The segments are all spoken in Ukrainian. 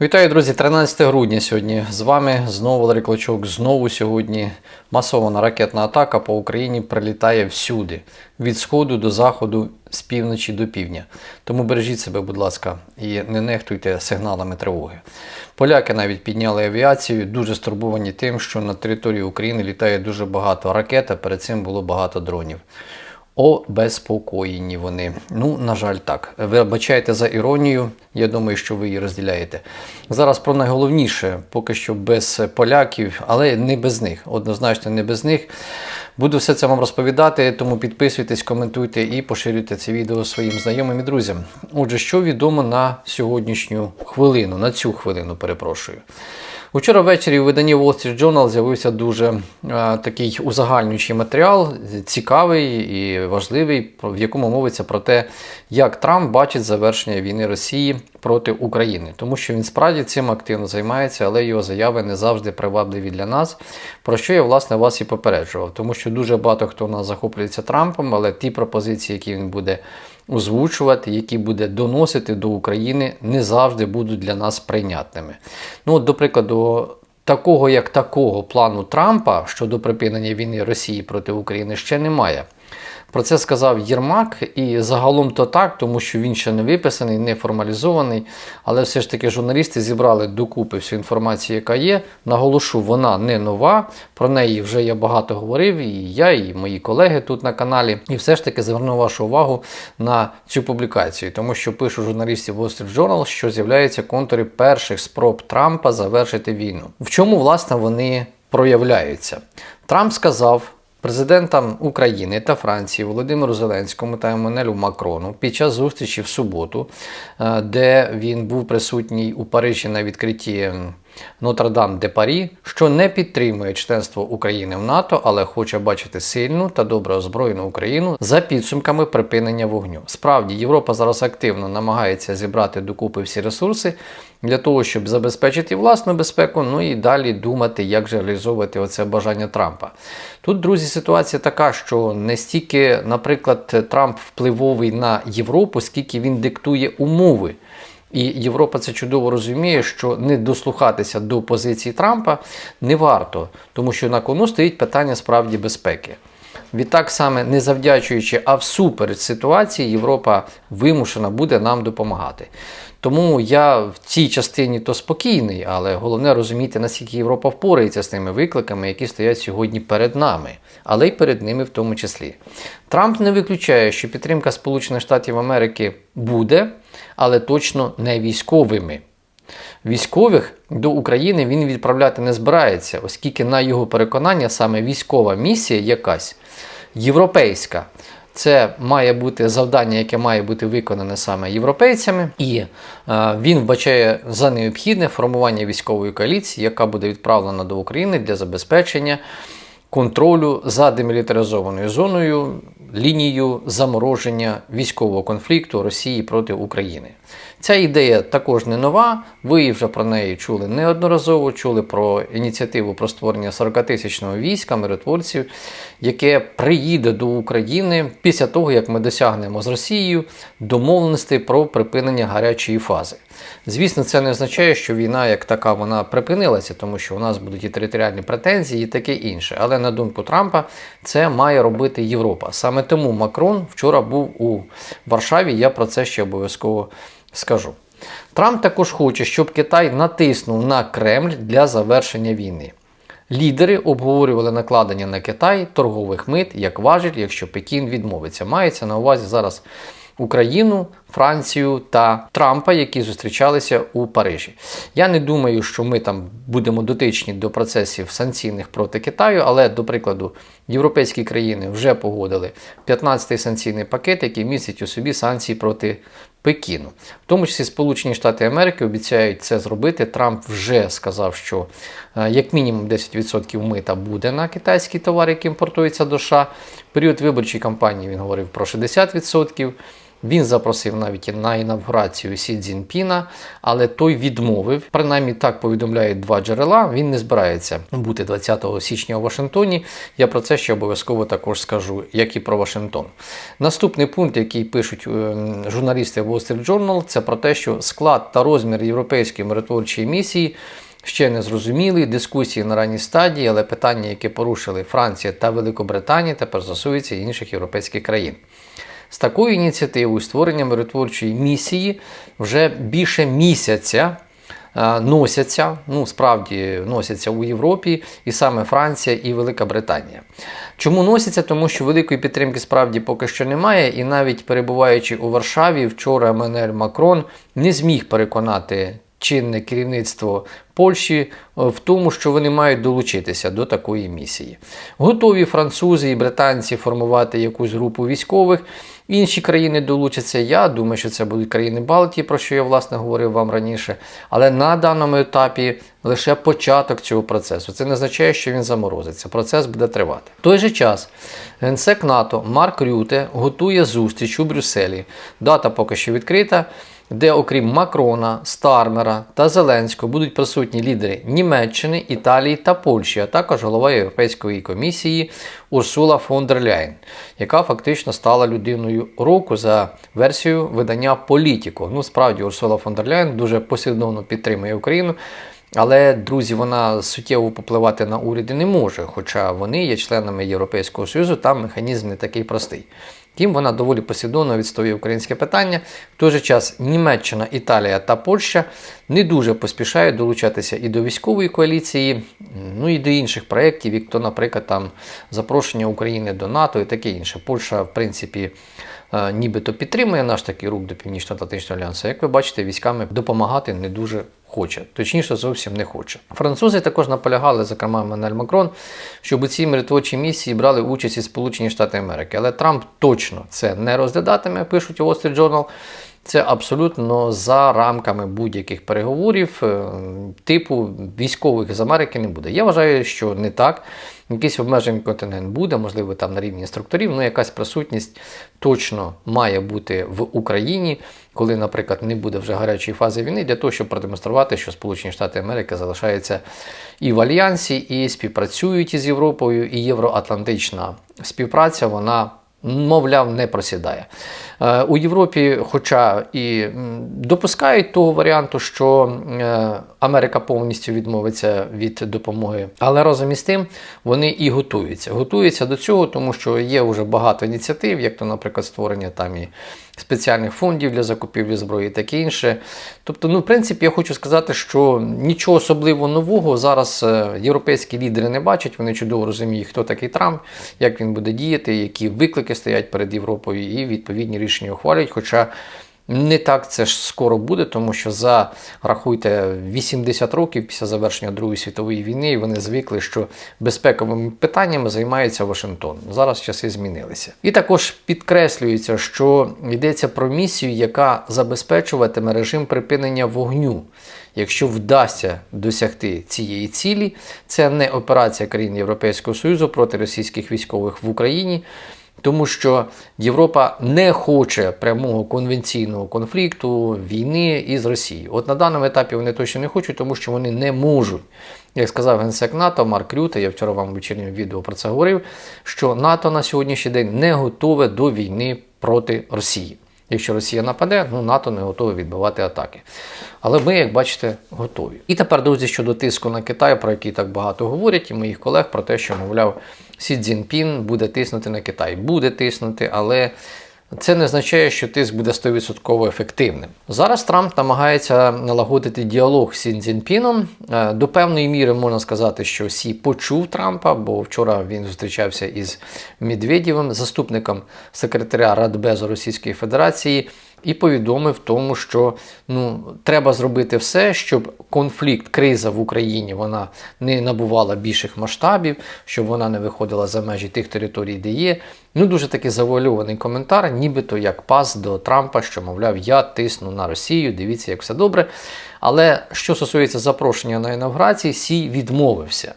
Вітаю, друзі! 13 грудня сьогодні з вами знову Валерій Клочок. Знову сьогодні масована ракетна атака по Україні прилітає всюди, від сходу до заходу, з півночі до півдня. Тому бережіть себе, будь ласка, і не нехтуйте сигналами тривоги. Поляки навіть підняли авіацію, дуже стурбовані тим, що на території України літає дуже багато ракет, а перед цим було багато дронів. Обезпокоєні вони. Ну, на жаль, так. Вибачайте за іронію, я думаю, що ви її розділяєте. Зараз про найголовніше, поки що без поляків, але не без них. Однозначно, не без них. Буду все це вам розповідати, тому підписуйтесь, коментуйте і поширюйте це відео своїм знайомим і друзям. Отже, що відомо на сьогоднішню хвилину, на цю хвилину, перепрошую. Учора ввечері у виданні Wall Street Journal з'явився дуже е, такий узагальнюючий матеріал, цікавий і важливий, в якому мовиться про те, як Трамп бачить завершення війни Росії проти України, тому що він справді цим активно займається, але його заяви не завжди привабливі для нас. Про що я власне вас і попереджував, тому що дуже багато хто у нас захоплюється Трампом, але ті пропозиції, які він буде озвучувати, які буде доносити до України, не завжди будуть для нас прийнятними. Ну, от, до прикладу, такого як такого плану Трампа щодо припинення війни Росії проти України ще немає. Про це сказав Єрмак, і загалом то так, тому що він ще не виписаний, не формалізований. Але все ж таки журналісти зібрали докупи всю інформацію, яка є. Наголошу, вона не нова. Про неї вже я багато говорив, і я, і мої колеги тут на каналі. І все ж таки зверну вашу увагу на цю публікацію, тому що пишу журналістів Wall Street Journal, що з'являються контури перших спроб Трампа завершити війну. В чому власне вони проявляються? Трамп сказав. Президентам України та Франції Володимиру Зеленському та Еммануелю Макрону під час зустрічі в суботу, е, де він був присутній у Парижі на відкритті Нотр-Дам де Парі, що не підтримує членство України в НАТО, але хоче бачити сильну та добре озброєну Україну за підсумками припинення вогню. Справді, Європа зараз активно намагається зібрати докупи всі ресурси для того, щоб забезпечити власну безпеку, ну і далі думати, як же реалізовувати оце бажання Трампа. Тут, друзі, ситуація така, що не стільки, наприклад, Трамп впливовий на Європу, скільки він диктує умови. І Європа це чудово розуміє, що не дослухатися до позиції Трампа не варто, тому що на кону стоїть питання справді безпеки. Відтак, саме не завдячуючи, а всупереч ситуації, Європа вимушена буде нам допомагати. Тому я в цій частині то спокійний, але головне розуміти, наскільки Європа впорається з тими викликами, які стоять сьогодні перед нами, але й перед ними в тому числі. Трамп не виключає, що підтримка Сполучених Штатів Америки буде, але точно не військовими. Військових до України він відправляти не збирається, оскільки, на його переконання, саме військова місія якась європейська. Це має бути завдання, яке має бути виконане саме європейцями, і е, він вбачає за необхідне формування військової коаліції, яка буде відправлена до України для забезпечення контролю за демілітаризованою зоною, лінією замороження військового конфлікту Росії проти України. Ця ідея також не нова. Ви вже про неї чули неодноразово. Чули про ініціативу про створення 40-тисячного війська миротворців, яке приїде до України після того, як ми досягнемо з Росією домовленостей про припинення гарячої фази. Звісно, це не означає, що війна як така вона припинилася, тому що у нас будуть і територіальні претензії, і таке інше. Але на думку Трампа, це має робити Європа. Саме тому Макрон вчора був у Варшаві. Я про це ще обов'язково скажу. Трамп також хоче, щоб Китай натиснув на Кремль для завершення війни. Лідери обговорювали накладення на Китай торгових мит як важіль, якщо Пекін відмовиться. Мається на увазі зараз Україну, Францію та Трампа, які зустрічалися у Парижі. Я не думаю, що ми там будемо дотичні до процесів санкційних проти Китаю, але, до прикладу, європейські країни вже погодили 15-й санкційний пакет, який містить у собі санкції проти Пекіну. В тому числі Сполучені Штати Америки обіцяють це зробити. Трамп вже сказав, що е, як мінімум 10% мита буде на китайські товари, які імпортуються до США. В період виборчої кампанії він говорив про 60%. Він запросив навіть на інавгурацію Сі Цзіньпіна, але той відмовив. Принаймні так повідомляють два джерела. Він не збирається бути 20 січня у Вашингтоні. Я про це ще обов'язково також скажу, як і про Вашингтон. Наступний пункт, який пишуть е, журналісти Wall Street Journal, це про те, що склад та розмір європейської миротворчої місії. Ще не зрозуміли дискусії на ранній стадії, але питання, яке порушили Франція та Великобританія, тепер стосуються інших європейських країн. З такою ініціативою створення миротворчої місії вже більше місяця е, носяться, ну справді носяться у Європі, і саме Франція і Велика Британія. Чому носяться? Тому що великої підтримки справді поки що немає, і навіть перебуваючи у Варшаві, вчора Еммануель Макрон не зміг переконати чинне керівництво Польщі е, в тому, що вони мають долучитися до такої місії. Готові французи і британці формувати якусь групу військових. Інші країни долучаться. Я думаю, що це будуть країни Балтії, про що я власне говорив вам раніше. Але на даному етапі лише початок цього процесу. Це не означає, що він заморозиться. Процес буде тривати. В той же час генсек НАТО Марк Рюте готує зустріч у Брюсселі. Дата поки що відкрита де, окрім Макрона, Стармера та Зеленського, будуть присутні лідери Німеччини, Італії та Польщі, а також голова Європейської комісії Урсула фон дер Ляйн, яка фактично стала людиною року за версією видання Політіко. Ну, справді, Урсула фон дер Ляйн дуже послідовно підтримує Україну. Але, друзі, вона суттєво попливати на уряди не може, хоча вони є членами Європейського Союзу, там механізм не такий простий. Втім, вона доволі послідовно відстоює українське питання. В той же час Німеччина, Італія та Польща не дуже поспішають долучатися і до військової коаліції, ну і до інших проєктів, як то, наприклад, там запрошення України до НАТО і таке інше. Польща, в принципі, е, нібито підтримує наш такий рух до Північно-Атлантичного альянсу. Як ви бачите, військами допомагати не дуже хоче, точніше, зовсім не хоче. Французи також наполягали, зокрема Манель Макрон, щоб у цій миротворчій місії брали участь і Сполучені Штати Америки. Але Трамп точно це не розглядатиме, пишуть у Wall Street Journal. Це абсолютно за рамками будь-яких переговорів, е, типу військових з Америки не буде. Я вважаю, що не так. Якийсь обмежений контингент буде, можливо, там на рівні інструкторів, але якась присутність точно має бути в Україні, коли, наприклад, не буде вже гарячої фази війни, для того, щоб продемонструвати, що Сполучені Штати Америки залишаються і в альянсі, і співпрацюють із Європою, і євроатлантична співпраця вона мовляв, не просідає. Е, у Європі, хоча і допускають того варіанту, що е, Америка повністю відмовиться від допомоги, але разом із тим вони і готуються. Готуються до цього, тому що є вже багато ініціатив, як то, наприклад, створення там і спеціальних фондів для закупівлі зброї, таке інше. Тобто, ну, в принципі, я хочу сказати, що нічого особливо нового зараз е, європейські лідери не бачать. Вони чудово розуміють, хто такий Трамп, як він буде діяти, які виклики стоять перед Європою, і відповідні рішення ухвалюють. Хоча не так це ж скоро буде, тому що за рахуйте 80 років після завершення Другої світової війни вони звикли, що безпековими питаннями займається Вашингтон. Зараз часи змінилися. І також підкреслюється, що йдеться про місію, яка забезпечуватиме режим припинення вогню. Якщо вдасться досягти цієї цілі, це не операція країн Європейського Союзу проти російських військових в Україні. Тому що Європа не хоче прямого конвенційного конфлікту, війни із Росією. От на даному етапі вони точно не хочуть, тому що вони не можуть. Як сказав генсек НАТО Марк Рюте, я вчора вам в вечірньому відео про це говорив, що НАТО на сьогоднішній день не готове до війни проти Росії. Якщо Росія нападе, ну НАТО не готове відбивати атаки. Але ми, як бачите, готові. І тепер, друзі, щодо тиску на Китай, про який так багато говорять, і моїх колег про те, що, мовляв, Сі Цзіньпін буде тиснути на Китай. Буде тиснути, але це не означає, що тиск буде 100% ефективним. Зараз Трамп намагається налагодити діалог з Сі Цзіньпіном. Е, до певної міри можна сказати, що Сі почув Трампа, бо вчора він зустрічався із Медведєвим, заступником секретаря Радбезу Російської Федерації і повідомив тому, що ну, треба зробити все, щоб конфлікт, криза в Україні вона не набувала більших масштабів, щоб вона не виходила за межі тих територій, де є. Ну, дуже такий завуальований коментар, нібито як пас до Трампа, що, мовляв, я тисну на Росію, дивіться, як все добре. Але що стосується запрошення на інавгурації, Сій відмовився.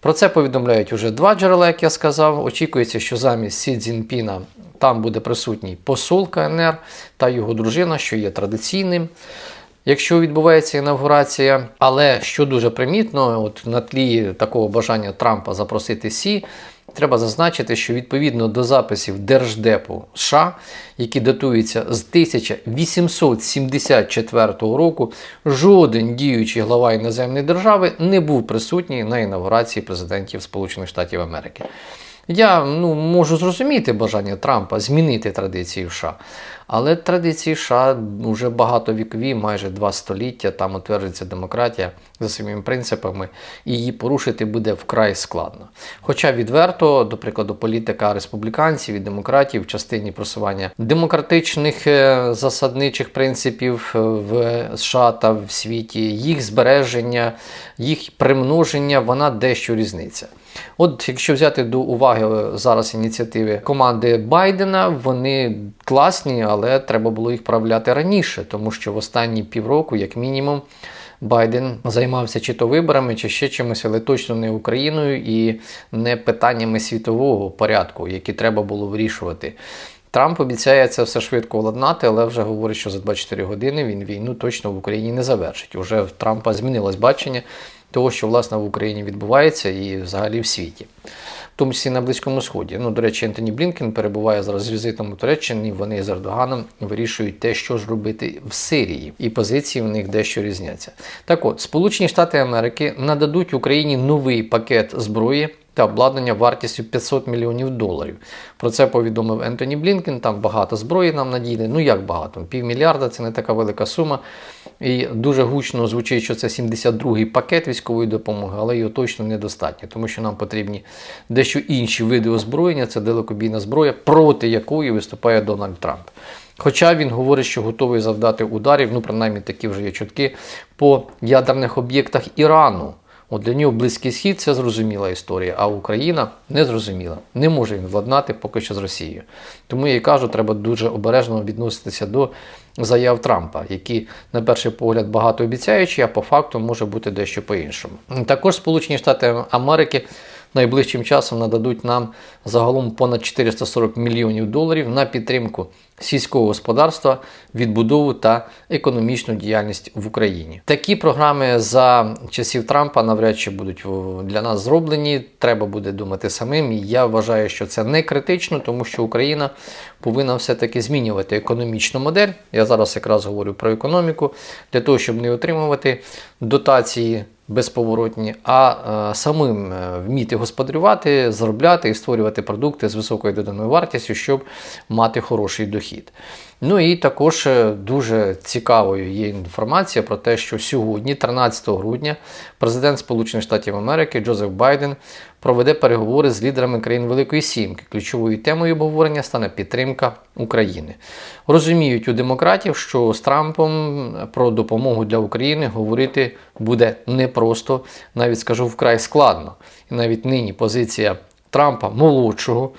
Про це повідомляють уже два джерела, як я сказав. Очікується, що замість Сі Цзінпіна там буде присутній посол КНР та його дружина, що є традиційним. Якщо відбувається інавгурація, але що дуже примітно, от на тлі такого бажання Трампа запросити Сі, треба зазначити, що відповідно до записів Держдепу США, які датуються з 1874 року, жоден діючий глава іноземної держави не був присутній на інавгурації президентів Сполучених Штатів Америки. Я ну, можу зрозуміти бажання Трампа змінити традиції в США, але традиції США вже багатовікові, майже два століття, там утверджується демократія за своїми принципами, і її порушити буде вкрай складно. Хоча відверто, до прикладу, політика республіканців і демократів в частині просування демократичних е, засадничих принципів е, в США та в світі, їх збереження, їх примноження, вона дещо різниця. От якщо взяти до уваги зараз ініціативи команди Байдена, вони класні, але треба було їх правляти раніше, тому що в останні півроку, як мінімум, Байден займався чи то виборами, чи ще чимось, але точно не Україною і не питаннями світового порядку, які треба було вирішувати. Трамп обіцяє це все швидко владнати, але вже говорить, що за 24 години він війну точно в Україні не завершить. Уже в Трампа змінилось бачення того, що власне в Україні відбувається і взагалі в світі, в тому числі на Близькому Сході. Ну, до речі, Ентоні Блінкен перебуває зараз з візитом у Туреччині. Вони з Ердоганом вирішують те, що ж робити в Сирії, і позиції в них дещо різняться. Так от, Сполучені Штати Америки нададуть Україні новий пакет зброї. Та обладнання вартістю 500 мільйонів доларів. Про це повідомив Ентоні Блінкен. Там багато зброї нам надійде. Ну як багато? Півмільярда це не така велика сума. І дуже гучно звучить, що це 72-й пакет військової допомоги, але його точно недостатньо, тому що нам потрібні дещо інші види озброєння, це далекобійна зброя, проти якої виступає Дональд Трамп. Хоча він говорить, що готовий завдати ударів, ну принаймні такі вже є чутки, по ядерних об'єктах Ірану. От Для нього Близький Схід це зрозуміла історія, а Україна не зрозуміла. Не може він владнати поки що з Росією. Тому я і кажу, треба дуже обережно відноситися до заяв Трампа, які, на перший погляд, багато обіцяючі, а по факту може бути дещо по-іншому. Також Сполучені Штати Америки найближчим часом нададуть нам загалом понад 440 мільйонів доларів на підтримку сільського господарства, відбудову та економічну діяльність в Україні. Такі програми за часів Трампа навряд чи будуть для нас зроблені. Треба буде думати самим. Я вважаю, що це не критично, тому що Україна повинна все-таки змінювати економічну модель. Я зараз якраз говорю про економіку, для того, щоб не отримувати дотації безповоротні, а е, самим е, вміти господарювати, заробляти і створювати продукти з високою доданою вартістю, щоб мати хороший дохід. Ну і також е, дуже цікавою є інформація про те, що сьогодні, 13 грудня, президент Сполучених Штатів Америки Джозеф Байден проведе переговори з лідерами країн Великої Сімки. Ключовою темою обговорення стане підтримка України. Розуміють у демократів, що з Трампом про допомогу для України говорити буде непросто, навіть скажу вкрай складно. І навіть нині позиція Трампа молодшого,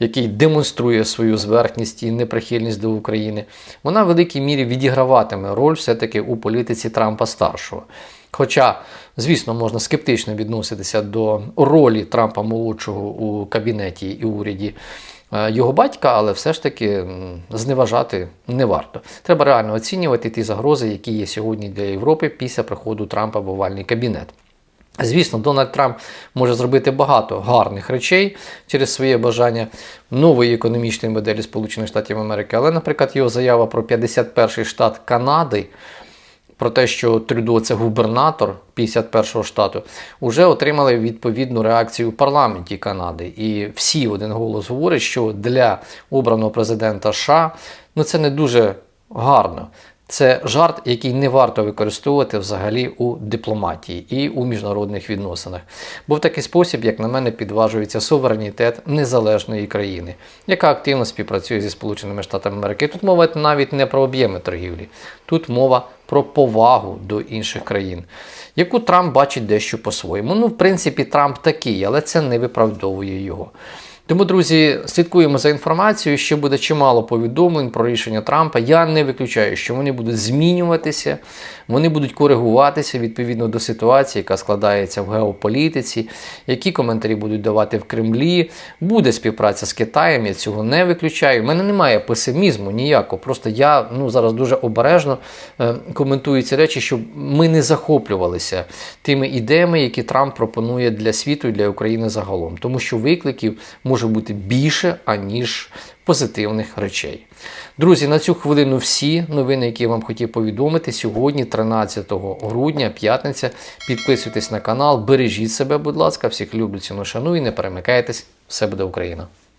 який демонструє свою зверхність і неприхильність до України, вона в великій мірі відіграватиме роль все-таки у політиці Трампа старшого. Хоча, звісно, можна скептично відноситися до ролі Трампа молодшого у кабінеті і уряді е, його батька, але все ж таки зневажати не варто. Треба реально оцінювати ті загрози, які є сьогодні для Європи після приходу Трампа в овальний кабінет. Звісно, Дональд Трамп може зробити багато гарних речей через своє бажання нової економічної моделі Сполучених Штатів Америки. Але, наприклад, його заява про 51-й штат Канади, про те, що Трюдо це губернатор 51-го штату, вже отримали відповідну реакцію у парламенті Канади. І всі один голос говорять, що для обраного президента США ну це не дуже гарно. Це жарт, який не варто використовувати взагалі у дипломатії і у міжнародних відносинах. Бо в такий спосіб, як на мене, підважується суверенітет незалежної країни, яка активно співпрацює зі Сполученими Штатами Америки. Тут мова навіть не про об'єми торгівлі, тут мова про повагу до інших країн, яку Трамп бачить дещо по-своєму. Ну, в принципі, Трамп такий, але це не виправдовує його. Тому, друзі, слідкуємо за інформацією. Ще буде чимало повідомлень про рішення Трампа. Я не виключаю, що вони будуть змінюватися, вони будуть коригуватися відповідно до ситуації, яка складається в геополітиці, які коментарі будуть давати в Кремлі. Буде співпраця з Китаєм, я цього не виключаю. У мене немає песимізму ніякого. Просто я ну, зараз дуже обережно е, коментую ці речі, щоб ми не захоплювалися тими ідеями, які Трамп пропонує для світу і для України загалом. Тому що викликів може бути більше, аніж позитивних речей. Друзі, на цю хвилину всі новини, які я вам хотів повідомити. Сьогодні, 13 грудня, п'ятниця. Підписуйтесь на канал, бережіть себе, будь ласка, всіх люблю, ціну шаную, не перемикайтесь. Все буде Україна!